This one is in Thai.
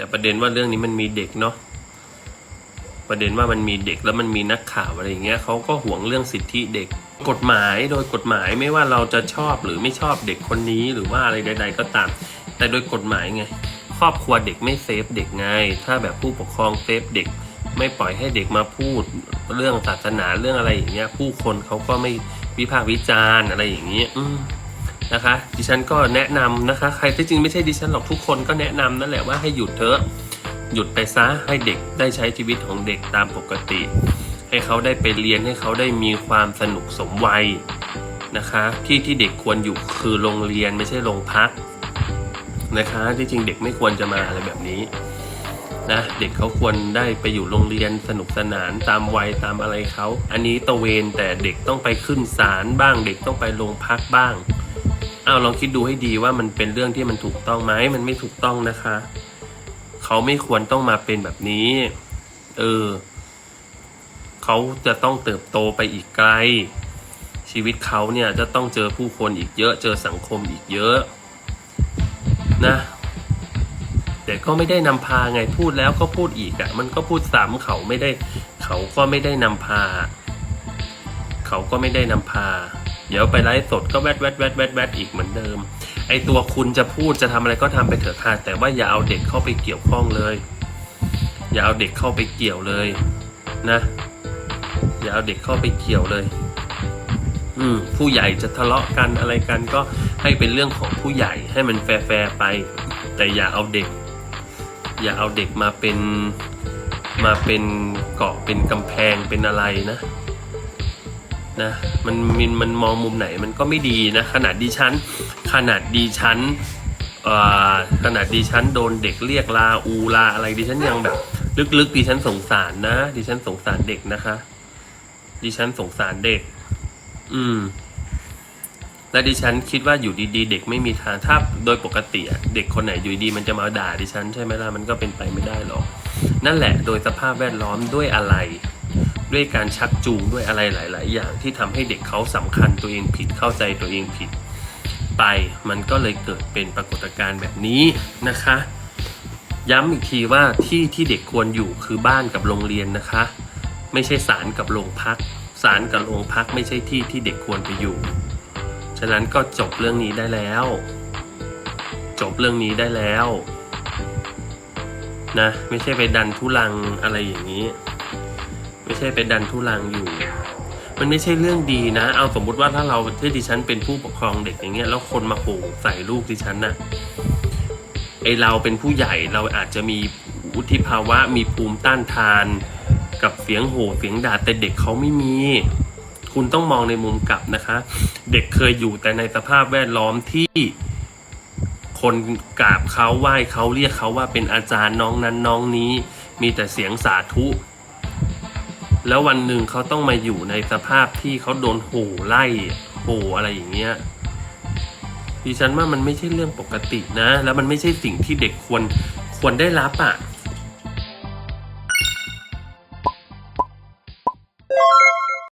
แต่ประเด็นว่าเรื่องนี้มันมีเด็กเนาะประเด็นว่ามันมีเด็กแล้วมันมีนักข่าวอะไรอย่างเงี้ยเขาก็ห่วงเรื่องสิทธิเด็ก กฎหมายโดยกฎหมายไม่ว่าเราจะชอบหรือไม่ชอบเด็กคนนี้หรือว่าอะไรใด ๆ ก็ตาม แต่โดยกฎหมายไงครอบครัวเด็กไม่เซฟเด็กไงถ้าแบบผู้ปกครองเซฟเด็ก ไม่ปล่อยให้เด็กมาพูดเรื่องศาสนาเรื่องอะไรอย่างเงี้ยผู้คนเขาก็ไม่วิพากษ์วิจารณ์อะไรอย่างเงี้ยอืม นะคะ ดิฉันก็แนะนำนะคะ ใครที่จริงไม่ใช่ดิฉันหรอกทุกคนก็แนะนำนั่นแหละว่าให้หยุดเถอะหยุดไปซะให้เด็กได้ใช้ชีวิตของเด็กตามปกติ ให้เขาได้ไปเรียนให้เขาได้มีความสนุกสมวัยนะคะ ที่ที่เด็กควรอยู่คือโรงเรียนไม่ใช่โรงพักนะคะ ที่จริงเด็กไม่ควรจะมาอะไรแบบนี้นะเด็กเขาควรได้ไปอยู่โรงเรียนสนุกสนานตามวัยตามอะไรเขา อันนี้ตะเวนแต่เด็กต้องไปขึ้นศาลบ้าง เด็กต้องไปโรงพักบ้าง เอาลองคิดดูให้ดีว่ามันเป็นเรื่องที่มันถูกต้องไหมมันไม่ถูกต้องนะคะ เขาไม่ควรต้องมาเป็นแบบนี้ เออ เขาจะต้องเติบโตไปอีกไกล ชีวิตเขาเนี่ยจะต้องเจอผู้คนอีกเยอะ เจอสังคมอีกเยอะ นะ แต่ก็ไม่ได้นำพาไงพูดแล้วก็พูดอีกอะ่ะ มันก็พูดซ้ำเขาไม่ได้ เขาก็ไม่ได้นำพา เขาก็ไม่ได้นำพา เดี๋ยวไปไลฟ์สดก็แวดแวดแวดแวดแวดอีกเหมือนเดิม ไอตัวคุณจะพูดจะทำอะไรก็ทำไปเถอะค่ะ แต่ว่าอย่าเอาเด็กเข้าไปเกี่ยวข้องเลย อย่าเอาเด็กเข้าไปเกี่ยวเลยนะ อย่าเอาเด็กเข้าไปเกี่ยวเลย อืมผู้ใหญ่จะทะเลาะกันอะไรกันก็ให้เป็นเรื่องของผู้ใหญ่ให้มันแฟร์ๆไป แต่อย่าเอาเด็ก อย่าเอาเด็กมาเป็นมาเป็นเกาะเป็นกำแพงเป็นอะไรนะ นะมันมันมันมองมุมไหนมันก็ไม่ดีนะขนาดดิฉันขนาดดิฉันขนาดดิฉันโดนเด็กเรียกลาอูลาอะไรดิฉันยังแบบ ลึกๆดิฉันสงสารนะดิฉันสงสารเด็กนะคะดิฉันสงสารเด็ก อืม และดิฉันคิดว่าอยู่ดีๆ เด็กไม่มีทางถ้าโดยปกติเด็กคนไหนอยู่ดีมันจะมาด่าดิฉันใช่ไหมล่ะมันก็เป็นไปไม่ได้หรอก นั่นแหละโดยสภาพแวดล้อมด้วยอะไร ด้วยการชักจูงด้วยอะไรหลาย ๆ อย่างที่ทำให้เด็กเขาสำคัญตัวเองผิดเข้าใจตัวเองผิด ไปมันก็เลยเกิดเป็นปรากฏการณ์แบบนี้นะคะ ย้ำอีกทีว่าที่ที่เด็กควรอยู่คือบ้านกับโรงเรียนนะคะ ไม่ใช่ศาลกับโรงพักศาลกับโรงพักไม่ใช่ที่ที่เด็กควรไปอยู่ ฉะนั้นก็จบเรื่องนี้ได้แล้ว จบเรื่องนี้ได้แล้วนะไม่ใช่ไปดันทุลังอะไรอย่างนี้ ไม่ใช่ไปดันทุลังอยู่ มันไม่ใช่เรื่องดีนะ เอาสมมุติว่าถ้าเราที่ดิฉันเป็นผู้ปกครองเด็กอย่างเงี้ยแล้วคนมาโหใส่ลูกดิฉันน่ะไอเราเป็นผู้ใหญ่เราอาจจะมีวุฒิภาวะมีภูมิต้านทาน กับเสียงโห่เสียงด่าแต่เด็กเขาไม่มี คุณต้องมองในมุมกลับนะคะ เด็กเคยอยู่แต่ในสภาพแวดล้อมที่คนกราบเขาไหว้เขาเรียกเขาว่าเป็นอาจารย์น้องนั้นน้องนี้ มีแต่เสียงสาธุ แล้ววันหนึ่งเขาต้องมาอยู่ในสภาพที่เขาโดนโห่ไล่โห่อะไรอย่างเงี้ยดิฉันว่ามันไม่ใช่เรื่องปกตินะ แล้วมันไม่ใช่สิ่งที่เด็กควรควรได้รับอะ่ะ